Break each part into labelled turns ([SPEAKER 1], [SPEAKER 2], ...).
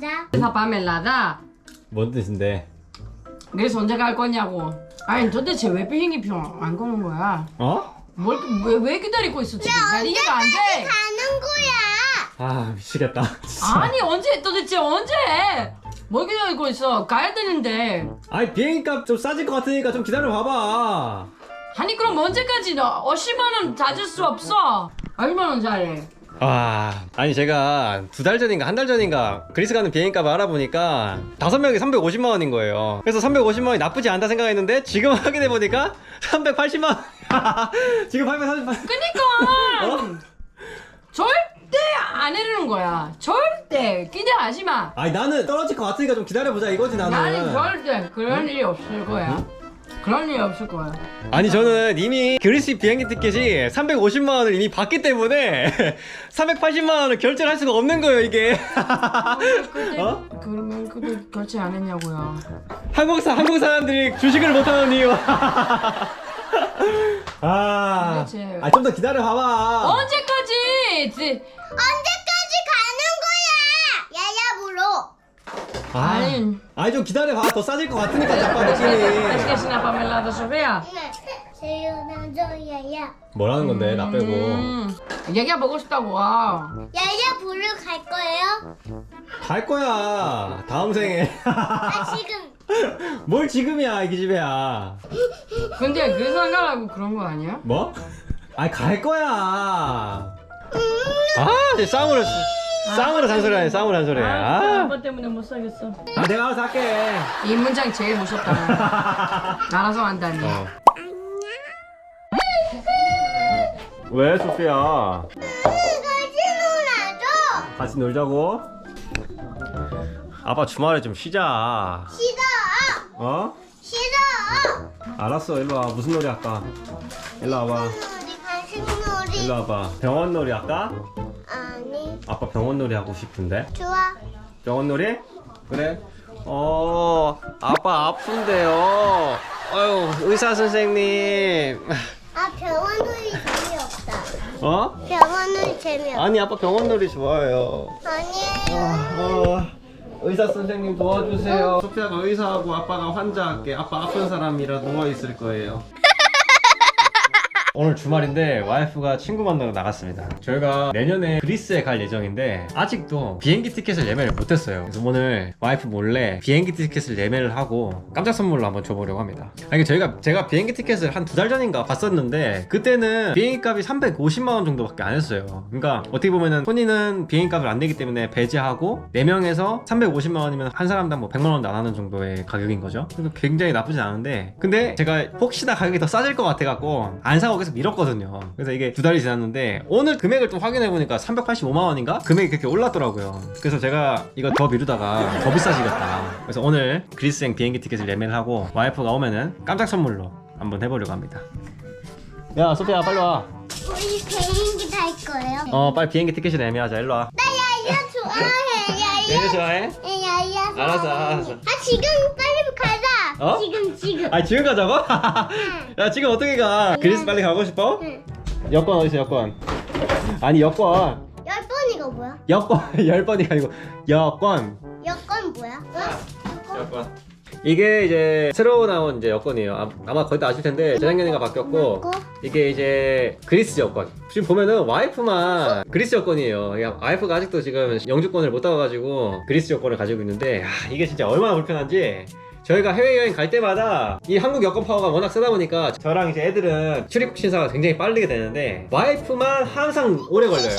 [SPEAKER 1] 파멜라다.
[SPEAKER 2] 회사 파멜라다.
[SPEAKER 3] 뭔 뜻인데?
[SPEAKER 2] 그래서 언제 갈 거냐고. 아니 도대체 왜 비행기표 안 거는 거야?
[SPEAKER 3] 어?
[SPEAKER 2] 뭘, 왜, 왜 기다리고 있어 지금? 나 이해가 안 돼.
[SPEAKER 1] 가는 거야.
[SPEAKER 3] 아 미치겠다 진짜
[SPEAKER 2] 아니 언제 도대체 언제? 뭘 기다리고 있어? 가야 되는데.
[SPEAKER 3] 아니 비행기값 좀 싸질 것 같으니까 좀 기다려 봐봐
[SPEAKER 2] 아니 그럼 언제까지 너 50만 원 찾을 수 없어? 얼마 원 잘해?
[SPEAKER 3] 아 아니 제가 두 달 전인가 한 달 전인가 그리스 가는 비행값을 알아보니까 다섯 명이 350만 원인 거예요 그래서 350만 원이 나쁘지 않다 생각했는데 지금 확인해 보니까 380만 원 지금 830만 원
[SPEAKER 2] 그니까
[SPEAKER 3] 어?
[SPEAKER 2] 절대 안 해르는 거야. 절대 기대하지 마.
[SPEAKER 3] 아니 나는 떨어질 것 같으니까 좀 기다려보자 이거지 나는
[SPEAKER 2] 나는 절대 그런 일이 없을 거야. 그런 일이 없을 거야.
[SPEAKER 3] 아니 저는 이미 그리스 비행기 티켓이 350만 원을 이미 받기 때문에 380만 원을 결제를 할 수가 없는 거예요 이게
[SPEAKER 2] 그때
[SPEAKER 3] 어?
[SPEAKER 2] 그러면 그때 결제 안 했냐고요.
[SPEAKER 3] 한국 사 한국 사람들이 주식을 못하는 이유 아,
[SPEAKER 2] 도대체.
[SPEAKER 3] 아좀 더 기다려 봐봐
[SPEAKER 2] 언제까지? 지-
[SPEAKER 1] 언제까지 가는 거야? 야야 불어.
[SPEAKER 3] 아,
[SPEAKER 2] 아니.
[SPEAKER 3] 아니 좀 기다려 봐 더 싸질 것 같으니까 잠깐 느낌이
[SPEAKER 2] es una Pamela Sofía.
[SPEAKER 1] 네. 세윤아줘 야야.
[SPEAKER 3] 뭐라는 건데 나 빼고
[SPEAKER 2] 음, 얘기해 보고 싶다고. 와.
[SPEAKER 1] 야야 부르 갈 거예요?
[SPEAKER 3] 갈 거야 다음 생에
[SPEAKER 1] 아 지금.
[SPEAKER 3] 뭘 지금이야 이 기집애야
[SPEAKER 2] 근데 그래서 안 가라고 그런 거 아니야?
[SPEAKER 3] 뭐? 아니 갈 거야 아 이제 싸움으로 싸움으로 잔소리하네 싸움으로 잔소리해 아,
[SPEAKER 2] 아빠 때문에 못 살겠어.
[SPEAKER 3] 아 내가 알아서 할게
[SPEAKER 2] 이 문장 제일 무섭다. 알아서 한다니.
[SPEAKER 3] 어. 왜 소피야
[SPEAKER 1] 같이 놀아줘.
[SPEAKER 3] 같이 놀자고 아빠 주말에 좀 쉬자
[SPEAKER 1] 싫어.
[SPEAKER 3] 어?
[SPEAKER 1] 싫어.
[SPEAKER 3] 알았어 일로 와 무슨 놀이 할까 일로 와봐
[SPEAKER 1] 놀이 간식 놀이.
[SPEAKER 3] 일로 와봐 병원 놀이 할까? 아빠 병원 놀이 하고 싶은데
[SPEAKER 1] 좋아.
[SPEAKER 3] 병원 놀이? 그래 어 아빠 아픈데요 아유 의사 선생님
[SPEAKER 1] 아 병원 놀이 재미없다.
[SPEAKER 3] 어?
[SPEAKER 1] 병원 놀이 재미없다.
[SPEAKER 3] 아니 아빠 병원 놀이 좋아해요
[SPEAKER 1] 아니에요.
[SPEAKER 3] 어, 의사 선생님 도와주세요. 소피아가 의사하고 아빠가 환자할게. 아빠 아픈 사람이라 누워 있을 거예요. 오늘 주말인데 와이프가 친구 만나러 나갔습니다. 저희가 내년에 그리스에 갈 예정인데 아직도 비행기 티켓을 예매를 못했어요. 그래서 오늘 와이프 몰래 비행기 티켓을 예매를 하고 깜짝 선물로 한번 줘보려고 합니다. 아니 저희가 제가 비행기 티켓을 한 두 달 전인가 봤었는데 그때는 비행기 값이 350만 원 정도밖에 안 했어요. 그러니까 어떻게 보면은 토니는 비행기 값을 안 내기 때문에 배제하고 4명에서 350만 원이면 한 사람당 뭐 100만 원도 안 하는 정도의 가격인 거죠. 그래서 굉장히 나쁘진 않은데 근데 제가 혹시나 가격이 더 싸질 것 같아갖고 안 사고 계속 미뤘거든요. 그래서 이게 두 달이 지났는데 오늘 금액을 좀 확인해 보니까 385만 원인가 금액이 그렇게 올랐더라고요. 그래서 제가 이거 더 미루다가 더 비싸지겠다. 그래서 오늘 그리스행 비행기 티켓을 예매를 하고 와이프가 오면은 깜짝 선물로 한번 해보려고 합니다. 야 소피야 빨리 와.
[SPEAKER 1] 우리 비행기 탈 거예요.
[SPEAKER 3] 어 빨리 비행기 티켓을 예매하자. 일로 와.
[SPEAKER 1] 나 야야 좋아해. 야야.
[SPEAKER 3] 얘네 좋아해?
[SPEAKER 1] 야야.
[SPEAKER 3] 알았어, 알았어.
[SPEAKER 1] 아 지금 빨리.
[SPEAKER 3] 어?
[SPEAKER 1] 지금 지금.
[SPEAKER 3] 아 지금 가자고? 야 지금 어떻게 가? 그리스 빨리 가고 싶어?
[SPEAKER 1] 응.
[SPEAKER 3] 여권 어디 있어 여권? 아니 여권
[SPEAKER 1] 열 번이가 뭐야?
[SPEAKER 3] 여권 열 번이 아니고 여권
[SPEAKER 1] 여권 뭐야? 어? 여권?
[SPEAKER 3] 여권 이게 이제 새로 나온 이제 여권이에요 아, 아마 거의 다 아실 텐데 재작년인가 바뀌었고? 이게 이제 그리스 여권 지금 보면은 와이프만 그리스 여권이에요 야, 와이프가 아직도 지금 영주권을 못 따가지고 그리스 여권을 가지고 있는데 아, 이게 진짜 얼마나 불편한지 저희가 해외여행 갈 때마다 이 한국 여권 파워가 워낙 세다 보니까 저랑 이제 애들은 출입국 심사가 굉장히 빠르게 되는데 와이프만 항상 오래 걸려요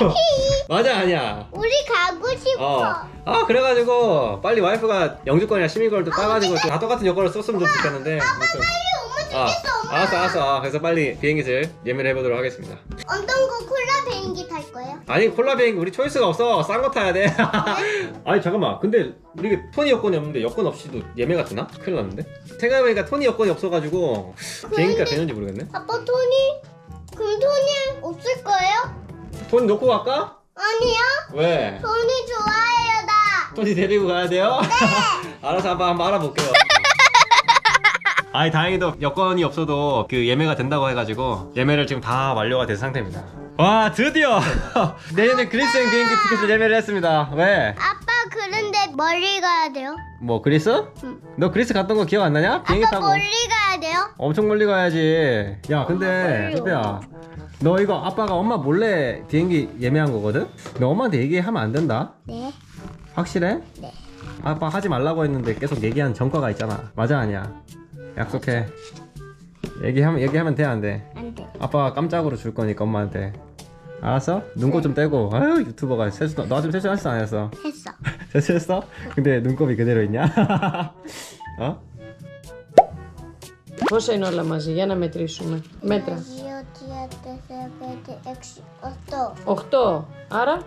[SPEAKER 3] 맞아 아니야
[SPEAKER 1] 우리 가고 싶어.
[SPEAKER 3] 어. 아 그래가지고 빨리 와이프가 영주권이나 시민권을 또 따가지고 다 똑같은 여권을 썼으면 좀 좋겠는데 아무튼
[SPEAKER 1] 엄마
[SPEAKER 3] 아,
[SPEAKER 1] 엄마.
[SPEAKER 3] 알았어 알았어 아, 그래서 빨리 비행기를 예매를 해보도록 하겠습니다
[SPEAKER 1] 어떤 거 콜라 비행기 탈 거예요?
[SPEAKER 3] 아니 콜라 비행기 우리 초이스가 없어 싼 거 타야 돼 아니 잠깐만 근데 우리 토니 여권이 없는데 여권 없이도 예매가 되나? 큰일 났는데 생각해보니까 토니 여권이 없어가지고 비행기가 되는지 모르겠네
[SPEAKER 1] 아빠 토니? 그럼 토니 없을 거예요?
[SPEAKER 3] 토니 놓고 갈까?
[SPEAKER 1] 아니요.
[SPEAKER 3] 왜?
[SPEAKER 1] 토니 좋아해요 나.
[SPEAKER 3] 토니 데리고 가야 돼요? 알아서 한번, 한번 알아볼게요. 아니 다행히도 여건이 없어도 그 예매가 된다고 해가지고 예매를 지금 다 완료가 된 상태입니다. 와 드디어 내년에 그리스행 비행기 티켓을 예매를 했습니다. 왜?
[SPEAKER 1] 아빠 그런 멀리 가야 돼요?
[SPEAKER 3] 뭐 그리스?
[SPEAKER 1] 응.
[SPEAKER 3] 너 그리스 갔던 거 기억 안 나냐? 비행기
[SPEAKER 1] 아빠
[SPEAKER 3] 타고
[SPEAKER 1] 멀리 가야 돼요?
[SPEAKER 3] 엄청 멀리 가야지 야 근데
[SPEAKER 1] 멀리요.
[SPEAKER 3] 소피야 너 이거 아빠가 엄마 몰래 비행기 예매한 거거든? 너 엄마한테 얘기하면 안 된다
[SPEAKER 1] 네.
[SPEAKER 3] 확실해?
[SPEAKER 1] 네.
[SPEAKER 3] 아빠 하지 말라고 했는데 계속 얘기한 전과가 있잖아 맞아 아니야? 약속해 얘기하면 얘기하면 돼 안 돼?
[SPEAKER 1] 안 돼.
[SPEAKER 3] 아빠가 깜짝으로 줄 거니까 엄마한테 알았어? 눈곱 좀 떼고 아유 유튜버가 세수 너 지금 세수했어 안 했어?
[SPEAKER 1] 했어.
[SPEAKER 3] 세수했어? 근데 눈곱이 그대로 있냐? 어?
[SPEAKER 2] Πόσα είναι όλα μαζί, για να μετρήσουμε. Μέτρα.
[SPEAKER 1] 2, 3, 4, 5, 6, 8.
[SPEAKER 2] 8. Άρα,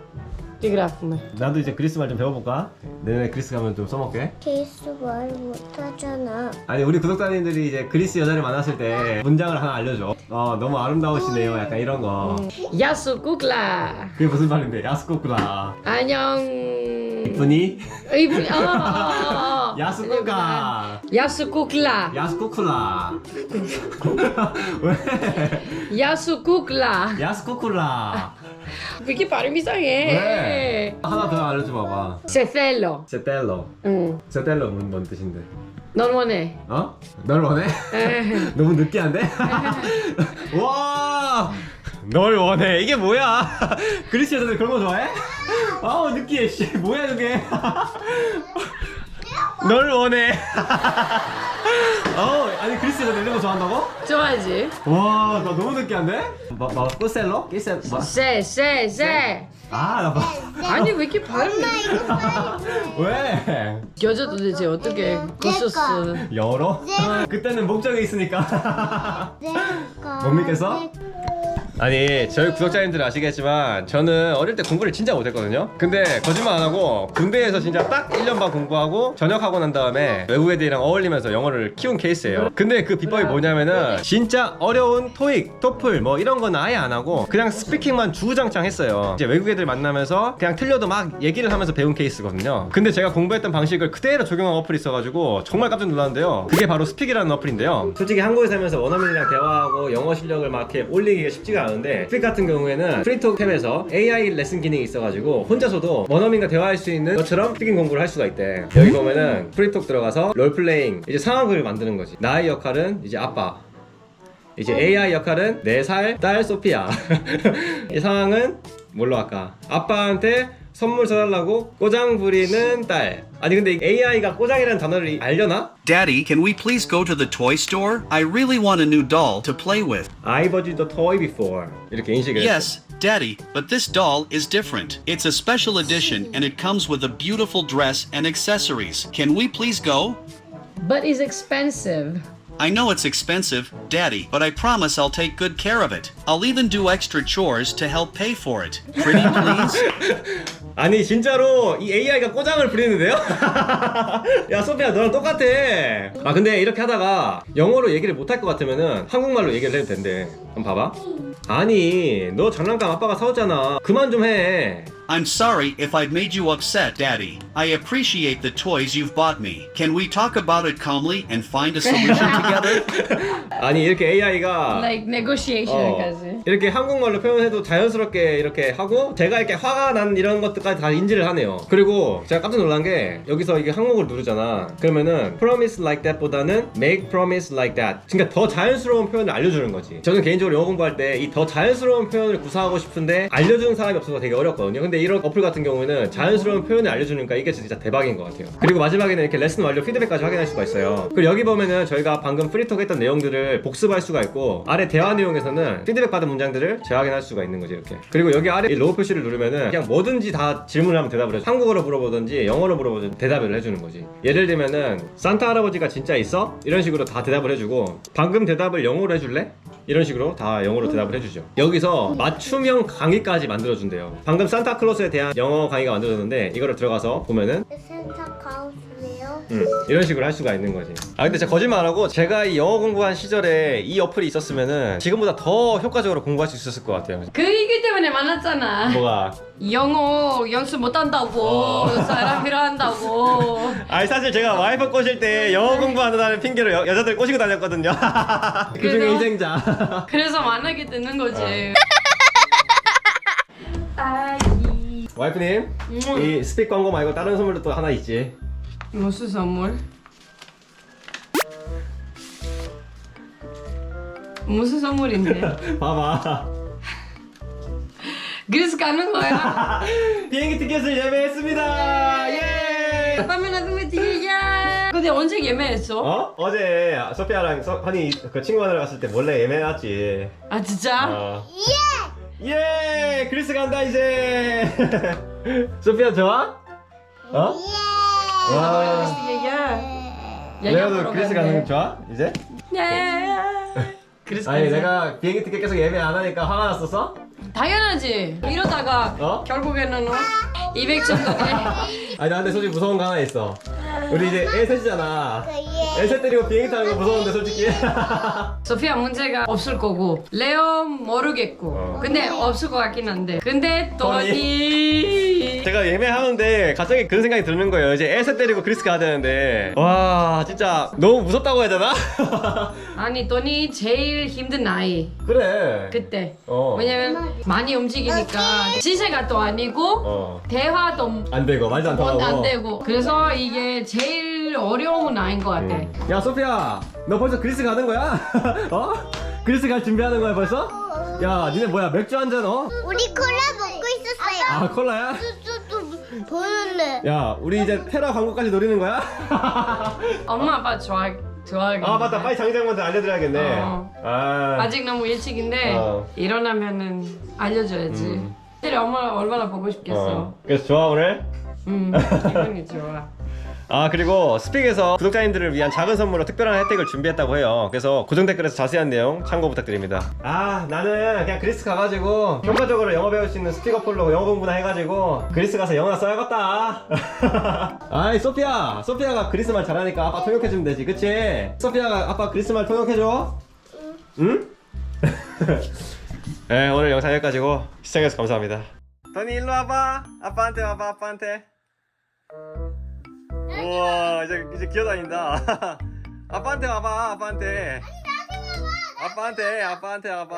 [SPEAKER 2] 띠그라스네.
[SPEAKER 3] 나도 이제 그리스 말 좀 배워볼까? 내년에 그리스 가면 좀 써먹게.
[SPEAKER 1] 케이스 말 못하잖아.
[SPEAKER 3] 아니 우리 구독자님들이 이제 그리스 여자를 만났을 때 문장을 하나 알려줘. 어 너무 아름다우시네요. 약간 이런 거.
[SPEAKER 2] 음. 야수 꾸글라.
[SPEAKER 3] 그게 무슨 말인데? 야스코꾸라.
[SPEAKER 2] 안녕.
[SPEAKER 3] 이쁘니?
[SPEAKER 2] 이분. 어, 어, 어.
[SPEAKER 3] 야스쿠카
[SPEAKER 2] 야스쿠클라.
[SPEAKER 3] 야스쿠클라 왜?
[SPEAKER 2] 야스쿠클라.
[SPEAKER 3] 야스쿠클라
[SPEAKER 2] 왜 이렇게 발음 이상해?
[SPEAKER 3] 왜? 하나 더 알려줘 봐봐
[SPEAKER 2] 세셀로.
[SPEAKER 3] 세텔로
[SPEAKER 2] 응.
[SPEAKER 3] 세텔로 뭔, 뜻인데?
[SPEAKER 2] 널 원해.
[SPEAKER 3] 어? 널 원해? 너무 느끼한데? 와! 널 원해 이게 뭐야 그리스 여자들 그런 거 좋아해? 아우 느끼해 씨 뭐야 그게 널 원해. 어, 아니 그리스 여자들 이런 거 좋아한다고?
[SPEAKER 2] 좋아하지?
[SPEAKER 3] 와, 나 너무 느끼한데? 뭐, 뭐, 꾸셀로? 끼셀, 뭐?
[SPEAKER 2] 세, 세, 세.
[SPEAKER 3] 아, 나 봐.
[SPEAKER 2] 아니 왜 이렇게 발음이
[SPEAKER 1] 엄마 이거 빨리.
[SPEAKER 3] 왜?
[SPEAKER 2] 여자 도대체 어떻게 고소스
[SPEAKER 3] 열어? 그때는 목적이 있으니까. 못 믿겠어? 아니 저희 구독자님들 아시겠지만 저는 어릴 때 공부를 진짜 못했거든요. 근데 거짓말 안 하고 군대에서 진짜 딱 1년 반 공부하고 전역하고 난 다음에 외국 애들이랑 어울리면서 영어를 키운 케이스예요. 근데 그 비법이 뭐냐면은 진짜 어려운 토익, 토플 뭐 이런 건 아예 안 하고 그냥 스피킹만 주구장창 했어요. 이제 외국 애들 만나면서 그냥 틀려도 막 얘기를 하면서 배운 케이스거든요. 근데 제가 공부했던 방식을 그대로 적용한 어플이 있어가지고 정말 깜짝 놀랐는데요. 그게 바로 스픽이라는 어플인데요. 솔직히 한국에 살면서 원어민이랑 대화하고 영어 실력을 막 이렇게 올리기가 쉽지가 않 은데 스픽 같은 경우에는 프리톡 탭에서 AI 레슨 기능이 있어가지고 혼자서도 원어민과 대화할 수 있는 것처럼 스피킹 공부를 할 수가 있대. 여기 보면은 프리톡 들어가서 롤플레잉 이제 상황극을 만드는 거지. 나의 역할은 이제 아빠. 이제 AI 역할은 4살 딸 소피아. 이 상황은 뭘로 할까? 아빠한테 선물 사달라고 꼬장 부리는 딸 아니 근데 AI가 꼬장이라는 단어를 알려나?
[SPEAKER 4] Daddy, can we please go to the toy store? I really want a new doll to play with.
[SPEAKER 3] I bought you the toy before 이렇게 인식을
[SPEAKER 4] Yes, Daddy, but this doll is different. It's a special edition and it comes with a beautiful dress and accessories. Can we please go?
[SPEAKER 2] But it's expensive
[SPEAKER 4] I know it's expensive, Daddy, but I promise I'll take good care of it. I'll even do extra chores to help pay for it. Pretty please?
[SPEAKER 3] 아니 진짜로 이 AI가 꼬장을 부리는데요? 야 소피야 너랑 똑같아 아 근데 이렇게 하다가 영어로 얘기를 못할 것 같으면은 한국말로 얘기를 해도 된대 한번 봐봐 아니 너 장난감 아빠가 사줬잖아 그만 좀해
[SPEAKER 4] I'm sorry if I've made you upset, Daddy. I appreciate the toys you've bought me. Can we talk about it calmly and find a solution together?
[SPEAKER 3] 아니 이렇게 AI가
[SPEAKER 2] Like
[SPEAKER 3] 어,
[SPEAKER 2] negotiation까지
[SPEAKER 3] 이렇게 한국말로 표현해도 자연스럽게 이렇게 하고 제가 이렇게 화가 난 이런 것들까지 다 인지를 하네요. 그리고 제가 깜짝 놀란 게 여기서 이게 한국어를 누르잖아. 그러면은 promise like that 보다는 make promise like that. 그러니까 더 자연스러운 표현을 알려주는 거지. 저는 개인적으로 영어 공부할 때 이 더 자연스러운 표현을 구사하고 싶은데 알려주는 사람이 없어서 되게 어렵거든요. 근데 이런 어플 같은 경우에는 자연스러운 표현을 알려주니까 이게 진짜 대박인 것 같아요. 그리고 마지막에는 이렇게 레슨 완료 피드백까지 확인할 수가 있어요. 그리고 여기 보면은 저희가 방금 프리톡 했던 내용들을 복습할 수가 있고 아래 대화 내용에서는 피드백 받은 문장들을 재확인할 수가 있는 거지 이렇게 그리고 여기 아래 이 로우 표시를 누르면은 그냥 뭐든지 다 질문을 하면 대답을 해줘 한국어로 물어보든지 영어로 물어보든지 대답을 해주는 거지 예를 들면은 산타 할아버지가 진짜 있어? 이런 식으로 다 대답을 해주고 방금 대답을 영어로 해줄래? 이런 식으로 다 영어로 대답을 해주죠 여기서 맞춤형 강의까지 만들어준대요 방금 산타클로스에 대한 영어 강의가 만들어졌는데 이거를 들어가서 보면은
[SPEAKER 1] 센터카우스예요.
[SPEAKER 3] 음, 이런 식으로 할 수가 있는 거지. 아 근데 제가 거짓말 안 하고 제가 이 영어 공부한 시절에 이 어플이 있었으면은 지금보다 더 효과적으로 공부할 수 있었을 것 같아요.
[SPEAKER 2] 그 얘기 때문에 만났잖아
[SPEAKER 3] 뭐가?
[SPEAKER 2] 영어 연습 못한다고 사람 필요한다고
[SPEAKER 3] 아니 사실 제가 와이프 꼬실 때 영어 공부한다는 핑계로 여, 여자들 꼬시고 다녔거든요. 그중에
[SPEAKER 2] 그래서?
[SPEAKER 3] 희생자.
[SPEAKER 2] 그래서 만나게 되는 거지 아이
[SPEAKER 3] 와이프님
[SPEAKER 2] 음.
[SPEAKER 3] 이 스픽 광고 말고 다른 선물도 또 하나 있지
[SPEAKER 2] 무슨 선물? 무슨 선물인데?
[SPEAKER 3] 봐봐
[SPEAKER 2] 그래서 가는 거야?
[SPEAKER 3] 비행기 티켓을 예매했습니다 예
[SPEAKER 2] 밤에 나도 뒤야. 근데 언제 예매했어?
[SPEAKER 3] 어? 어제 소피아랑 서, 한이 그 친구 만나러 갔을 때 몰래 예매해놨지
[SPEAKER 2] 아 진짜?
[SPEAKER 3] 어. 예! 예! 그리스 간다 이제 소피아 좋아? 어?
[SPEAKER 2] 와예 야.
[SPEAKER 3] 레오도 그리스 가는 거 좋아? 이제?
[SPEAKER 2] 네. 그래서
[SPEAKER 3] 아니. 내가 비행기 티켓 계속 예매 안 하니까 화가 났었어?
[SPEAKER 2] 당연하지. 이러다가
[SPEAKER 3] 어?
[SPEAKER 2] 결국에는 어? 200 정도 돼.
[SPEAKER 3] 아니 나한테 솔직히 무서운 거 하나 있어 우리 이제 애 셋이잖아
[SPEAKER 1] 예.
[SPEAKER 3] 애셋 데리고 비행기 타는 거 무서운데 솔직히
[SPEAKER 2] 소피아 문제가 없을 거고 레오 모르겠고
[SPEAKER 3] 어.
[SPEAKER 2] 근데 없을 것 같긴 한데 근데
[SPEAKER 3] 토니. 제가 예매하는데 갑자기 그런 생각이 드는 거예요 이제 애셋 데리고 그리스 가야 되는데 와 진짜 너무 무섭다고 해야 되나?
[SPEAKER 2] 아니 토니 제일 힘든 나이
[SPEAKER 3] 그래
[SPEAKER 2] 그때
[SPEAKER 3] 어.
[SPEAKER 2] 왜냐면 많이 움직이니까 지세가 또 아니고
[SPEAKER 3] 어.
[SPEAKER 2] 대화도
[SPEAKER 3] 안 되고 말도 안 통하고
[SPEAKER 2] 안 되고 그래서 이게 제일 어려운 나이인 것 같아
[SPEAKER 3] 음. 야 소피야 너 벌써 그리스 가는 거야? 어? 그리스 갈 준비하는 거야 벌써? 야 니네 뭐야 맥주 한 잔 어?
[SPEAKER 1] 우리 콜라 먹고 있었어요.
[SPEAKER 3] 아 콜라야?
[SPEAKER 1] 또 보는데.
[SPEAKER 3] 야 우리 이제 테라 광고까지 노리는 거야?
[SPEAKER 2] 엄마 아빠 좋아 좋아하겠네
[SPEAKER 3] 아 맞다 빨리 장장 먼저 알려드려야겠네
[SPEAKER 2] 어.
[SPEAKER 3] 아
[SPEAKER 2] 아직 너무 일찍인데
[SPEAKER 3] 어.
[SPEAKER 2] 일어나면은 알려줘야지.
[SPEAKER 3] 음.
[SPEAKER 2] 엄마 얼마나 보고 싶겠어.
[SPEAKER 3] 어. 그래서 좋아 오늘?
[SPEAKER 2] 음, 기분이 좋아.
[SPEAKER 3] 아 그리고 스픽에서 구독자님들을 위한 작은 선물로 특별한 혜택을 준비했다고 해요. 그래서 고정 댓글에서 자세한 내용 참고 부탁드립니다. 아 나는 그냥 그리스 가가지고 효과적으로 영어 배울 수 있는 스픽 어플로 영어 공부나 해가지고 그리스 가서 영어나 써야겠다. 아이 소피아 소피아가 그리스 말 잘하니까 아빠 통역해주면 되지 그치? 소피아가 아빠 그리스 말 통역해줘? 응? 네 오늘 영상 여기까지고 시청해주셔서 감사합니다. 더니 일로 와봐. 아빠한테 와봐 아빠한테 우와 이제 이제 기어다닌다. 아빠한테 와봐 아빠한테. 아빠한테 아빠한테 와봐